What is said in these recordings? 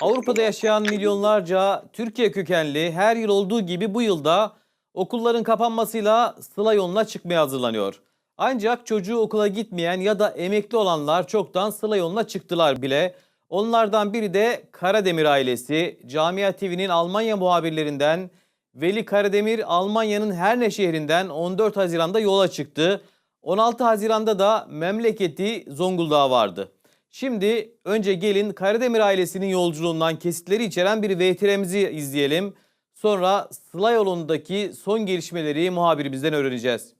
Avrupa'da yaşayan milyonlarca Türkiye kökenli her yıl olduğu gibi bu yılda okulların kapanmasıyla sıla yoluna çıkmaya hazırlanıyor. Ancak çocuğu okula gitmeyen ya da emekli olanlar çoktan sıla yoluna çıktılar bile. Onlardan biri de Karademir ailesi. Camia TV'nin Almanya muhabirlerinden Veli Karademir Almanya'nın Herne şehrinden 14 Haziran'da yola çıktı. 16 Haziran'da da memleketi Zonguldak'a vardı. Şimdi önce gelin Karademir ailesinin yolculuğundan kesitleri içeren bir VTR'mizi izleyelim. Sonra Sıla yolundaki son gelişmeleri muhabirimizden öğreneceğiz.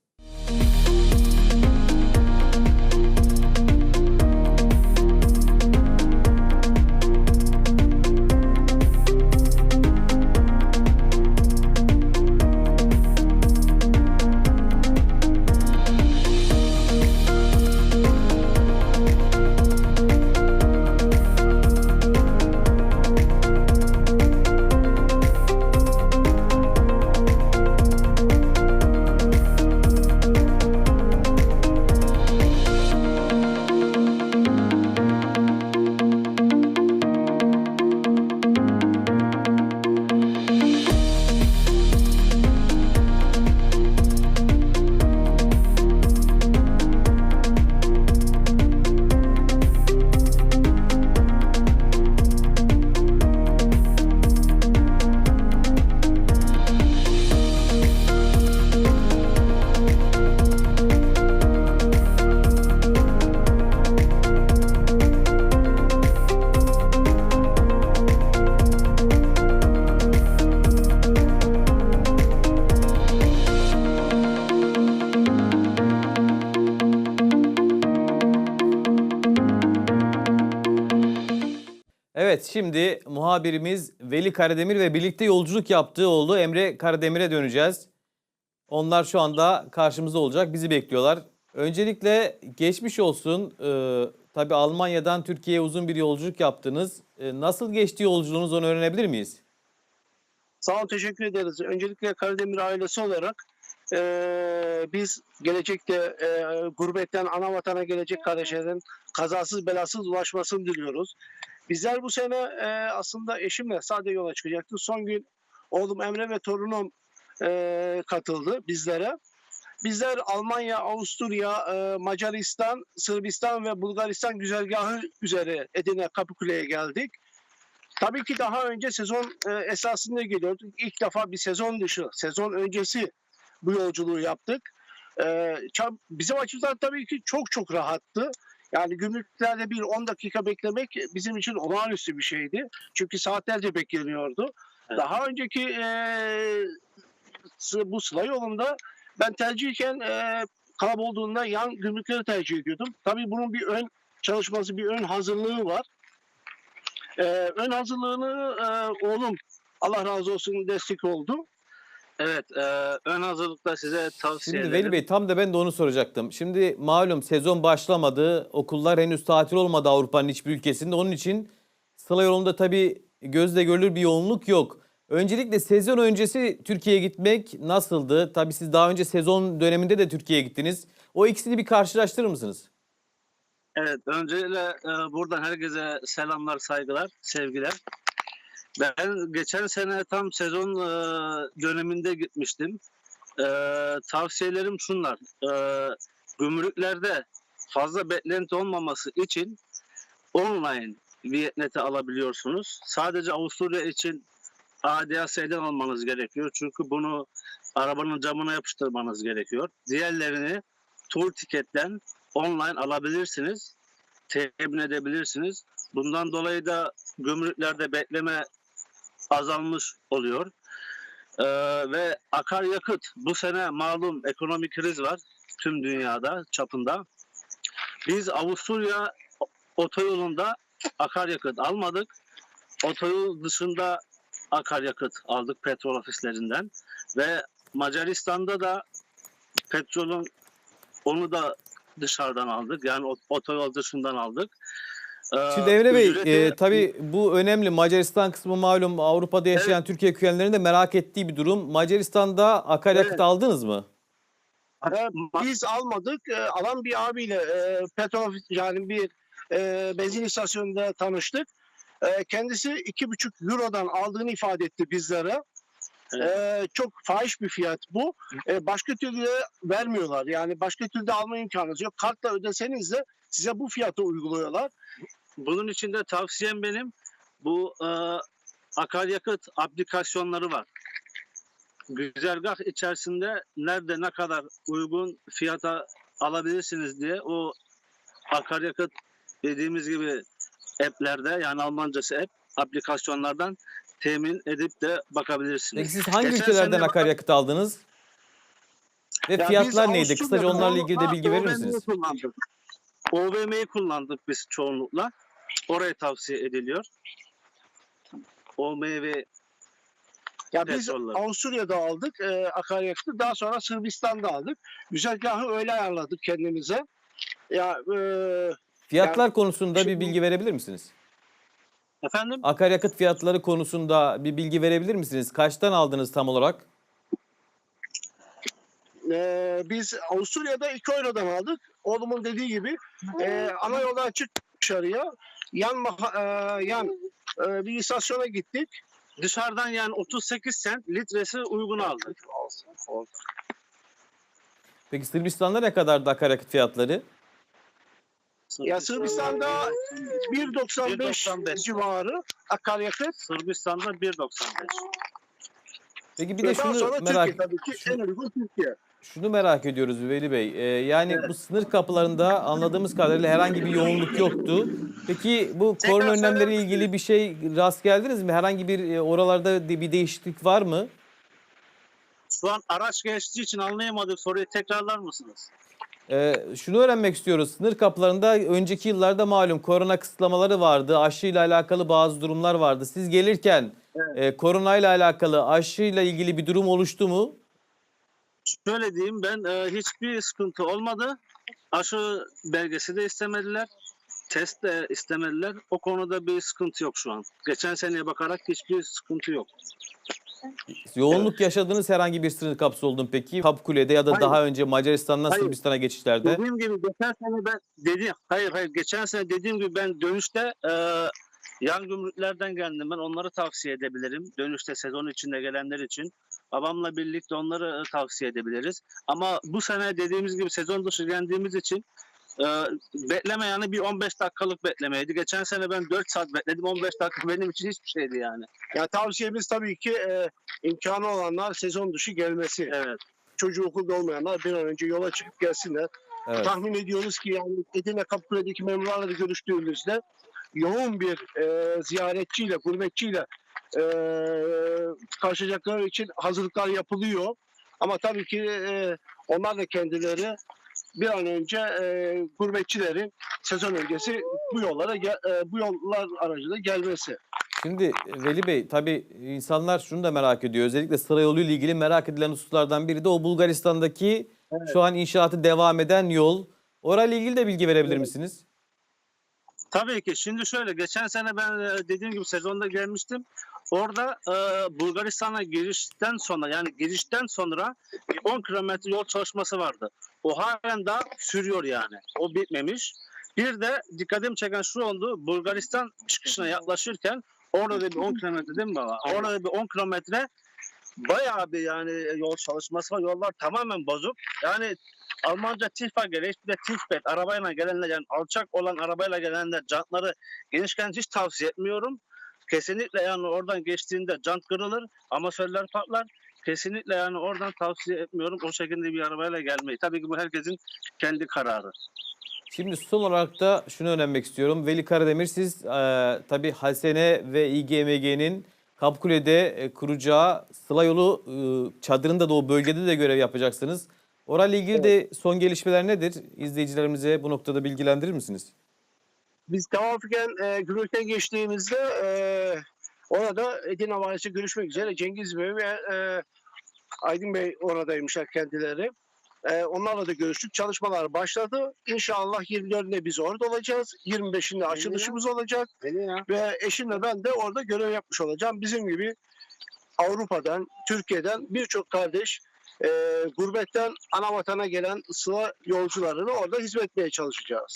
Şimdi muhabirimiz Veli Karademir ve birlikte yolculuk yaptığı oğlu Emre Karademir'e döneceğiz. Onlar şu anda karşımızda olacak bizi bekliyorlar. Öncelikle geçmiş olsun. Ee, tabii Almanya'dan Türkiye'ye uzun bir yolculuk yaptınız. Ee, nasıl geçti yolculuğunuz onu öğrenebilir miyiz? Sağ olun teşekkür ederiz. Öncelikle Karademir ailesi olarak eee, biz gelecekte eee, gurbetten ana vatana gelecek kardeşlerin kazasız belasız ulaşmasını diliyoruz. Bizler bu sene eee, aslında eşimle sade yola çıkacaktık. Son gün oğlum Emre ve torunum eee, katıldı bizlere. Bizler Almanya, Avusturya, eee, Macaristan, Sırbistan ve Bulgaristan güzergahı üzere Edirne Kapıkule'ye geldik. Tabii ki daha önce sezon e, esasında geliyorduk. İlk defa bir sezon dışı, sezon öncesi bu yolculuğu yaptık. E, bizim açımızdan tabii ki çok çok rahattı. Yani gümrüklerde bir 10 dakika beklemek bizim için olağanüstü bir şeydi. Çünkü saatlerce bekleniyordu. Evet. Daha önceki e, bu sıla yolunda ben tercihen e, kalabalık olduğunda yan gümrükleri tercih ediyordum. Tabii bunun bir ön çalışması, bir ön hazırlığı var. Ee, ön hazırlığını e, oğlum Allah razı olsun destek oldu. Evet, e, ön hazırlıkta size tavsiye Şimdi ederim. Veli Bey tam da ben de onu soracaktım. Şimdi malum sezon başlamadı. Okullar henüz tatil olmadı Avrupa'nın hiçbir ülkesinde. Onun için Sıla yolunda tabii gözle görülür bir yoğunluk yok. Öncelikle sezon öncesi Türkiye'ye gitmek nasıldı? Tabii siz daha önce sezon döneminde de Türkiye'ye gittiniz. O ikisini bir karşılaştırır mısınız? Evet, öncelikle e, buradan herkese selamlar, saygılar, sevgiler. Ben geçen sene tam sezon e, döneminde gitmiştim. E, tavsiyelerim şunlar. E, gümrüklerde fazla beklenti olmaması için online Vietnet'i alabiliyorsunuz. Sadece Avusturya için ADAS'den almanız gerekiyor. Çünkü bunu arabanın camına yapıştırmanız gerekiyor. Diğerlerini tur tiketten online alabilirsiniz. Temin edebilirsiniz. Bundan dolayı da gümrüklerde bekleme azalmış oluyor. Ee, ve akaryakıt bu sene malum ekonomik kriz var tüm dünyada çapında. Biz Avusturya otoyolunda akaryakıt almadık. Otoyol dışında akaryakıt aldık petrol ofislerinden ve Macaristan'da da petrolün onu da dışarıdan aldık. Yani ot- otoyol dışından aldık. Ee, Şimdi Emre Bey ücreti- e, tabii bu önemli. Macaristan kısmı malum Avrupa'da yaşayan Türkiye kökenlerinin de merak ettiği bir durum. Macaristan'da akaryakıt Evet. aldınız mı? Ee, biz almadık. Ee, alan bir abiyle e, petrol yani bir e, benzin istasyonunda tanıştık. E, kendisi iki buçuk eurodan aldığını ifade etti bizlere. E, çok fahiş bir fiyat bu. E, başka türlü de vermiyorlar. Yani başka türlü de alma imkanınız yok. Kartla ödeseniz de size bu fiyatı uyguluyorlar. Bunun için de tavsiyem benim bu e, akaryakıt aplikasyonları var. Güzergah içerisinde nerede ne kadar uygun fiyata alabilirsiniz diye o akaryakıt dediğimiz gibi app'lerde yani Almancası app aplikasyonlardan temin edip de bakabilirsiniz. Peki siz hangi Geçen ülkelerden sene- akaryakıt aldınız? Ve Ya biz fiyatlar neydi? Avusturya'da Kısaca onlarla ilgili de bilgi verir OVM'yi misiniz? Kullandık. OVM'yi kullandık biz çoğunlukla. Oraya tavsiye ediliyor. OMV Ya biz Petrolleri. Avusturya'da aldık e, akaryakıtı. Daha sonra Sırbistan'da aldık. Güzergahı öyle ayarladık kendimize. Ya e, Fiyatlar konusunda bir bilgi verebilir misiniz? Efendim Akaryakıt fiyatları konusunda bir bilgi verebilir misiniz? Kaçtan aldınız tam olarak? e, biz Avusturya'da 2 eurodan aldık. Oğlumun dediği gibi e, ana yoldan çık dışarıya. Yan, maha- e, yan e, bir istasyona gittik. dışarıdan yani 38 sent litresi uygun aldık. Peki Sırbistan'da ne kadardı akaryakıt fiyatları? Ya Sırbistan'da 1.95 1.95. civarı akaryakıt. Sırbistan'da 1.95. Peki bir Ve de daha sonra şunu merak Türkiye tabii ki en uygun Türkiye. şunu merak ediyoruz Veli Bey. Ee, yani bu sınır kapılarında anladığımız kadarıyla herhangi bir yoğunluk yoktu. Peki bu Tekrar korona önlemleriyle söyler ilgili bir şey rast geldiniz mi? Herhangi bir e, oralarda de- bir değişiklik var mı? Şu an araç geçtiği için anlayamadık soruyu tekrarlar mısınız? Ee, şunu öğrenmek istiyoruz. Sınır kapılarında önceki yıllarda malum korona kısıtlamaları vardı. Aşıyla alakalı bazı durumlar vardı. Siz gelirken e, koronayla alakalı aşıyla ilgili bir durum oluştu mu? Şöyle diyeyim ben e, hiçbir sıkıntı olmadı. Aşı belgesi de istemediler. Test de istemediler. O konuda bir sıkıntı yok şu an. Geçen seneye bakarak hiçbir sıkıntı yok. Yoğunluk yaşadığınız herhangi bir sınır kapısı oldu mu peki? Kapkule'de ya da Hayır. daha önce Macaristan'dan Hayır. Sırbistan'a geçişlerde. Dediğim gibi geçen sene ben dedi hayır hayır geçen sene dediğim gibi ben dönüşte e, yan gümrüklerden geldim ben onları tavsiye edebilirim. Dönüşte sezon içinde gelenler için. Babamla birlikte onları e, tavsiye edebiliriz. Ama bu sene dediğimiz gibi sezon dışı geldiğimiz için e, bekleme yani bir 15 dakikalık beklemeydi. Geçen sene ben 4 saat bekledim. 15 dakika benim için hiçbir şeydi yani. Ya tavsiyemiz tabii ki e, imkanı olanlar sezon dışı gelmesi. Evet. Çocuğu okulda olmayanlar bir an önce yola çıkıp gelsinler. Evet. Tahmin ediyoruz ki yani Edirne Kapıkule'deki memurlarla da görüştüğümüzde yoğun bir e, ziyaretçiyle, gurbetçiyle e, karşılayacakları için hazırlıklar yapılıyor. Ama tabii ki e, onlar da kendileri bir an önce e, gurbetçilerin sezon öncesi bu yollara gel- e, bu yollar aracılığıyla gelmesi. Şimdi Veli Bey tabii insanlar şunu da merak ediyor. Özellikle sıra yolu ile ilgili merak edilen hususlardan biri de o Bulgaristan'daki şu an inşaatı devam eden yol. Orayla ilgili de bilgi verebilir misiniz? Tabii ki. Şimdi şöyle geçen sene ben e, dediğim gibi sezonda gelmiştim. Orada e, Bulgaristan'a girişten sonra yani girişten sonra bir 10 kilometre yol çalışması vardı. O halen daha sürüyor yani. O bitmemiş. Bir de dikkatimi çeken şu oldu. Bulgaristan çıkışına yaklaşırken orada da bir 10 kilometre değil mi baba? Orada da bir 10 kilometre bayağı bir yani yol çalışması var. Yollar tamamen bozuk. Yani Almanca Tiefbagel, bir de Tiefbed arabayla gelenler yani alçak olan arabayla gelenler jantları genişken hiç tavsiye etmiyorum. Kesinlikle yani oradan geçtiğinde jant kırılır, amatörler patlar. Kesinlikle yani oradan tavsiye etmiyorum o şekilde bir arabayla gelmeyi. Tabii ki bu herkesin kendi kararı. Şimdi son olarak da şunu öğrenmek istiyorum. Veli Karademir siz e, tabii Hasene ve İGMG'nin Kapkule'de e, kuracağı Sıla yolu e, çadırında da o bölgede de görev yapacaksınız. Orayla ilgili de son gelişmeler nedir? İzleyicilerimize bu noktada bilgilendirir misiniz? Biz tevafüken e, gümrükten geçtiğimizde e, orada Edirne Valisi görüşmek üzere Cengiz Bey ve e, Aydın Bey oradaymışlar kendileri. E, onlarla da görüştük. Çalışmalar başladı. İnşallah 24'ünde biz orada olacağız. 25'inde açılışımız olacak. Ve eşimle ben de orada görev yapmış olacağım. Bizim gibi Avrupa'dan, Türkiye'den birçok kardeş e, gurbetten ana vatana gelen sıla yolcularını orada hizmet etmeye çalışacağız.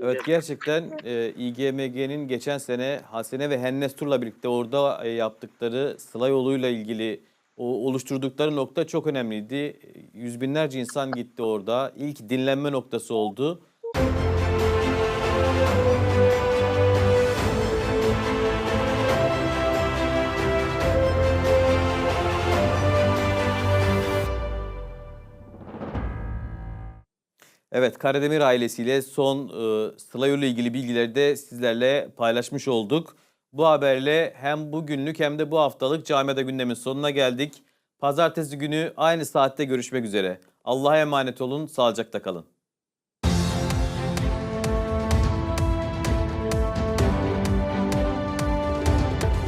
Evet gerçekten e, İGMG'nin geçen sene Hasene ve Hennes Tur'la birlikte orada e, yaptıkları Sıla yoluyla ilgili o oluşturdukları nokta çok önemliydi. Yüz binlerce insan gitti orada. İlk dinlenme noktası oldu. Evet, Karademir ailesiyle son e, Sıla yolu ilgili bilgileri de sizlerle paylaşmış olduk. Bu haberle hem bugünlük hem de bu haftalık Camiada gündemin sonuna geldik. Pazartesi günü aynı saatte görüşmek üzere. Allah'a emanet olun, sağlıcakla kalın.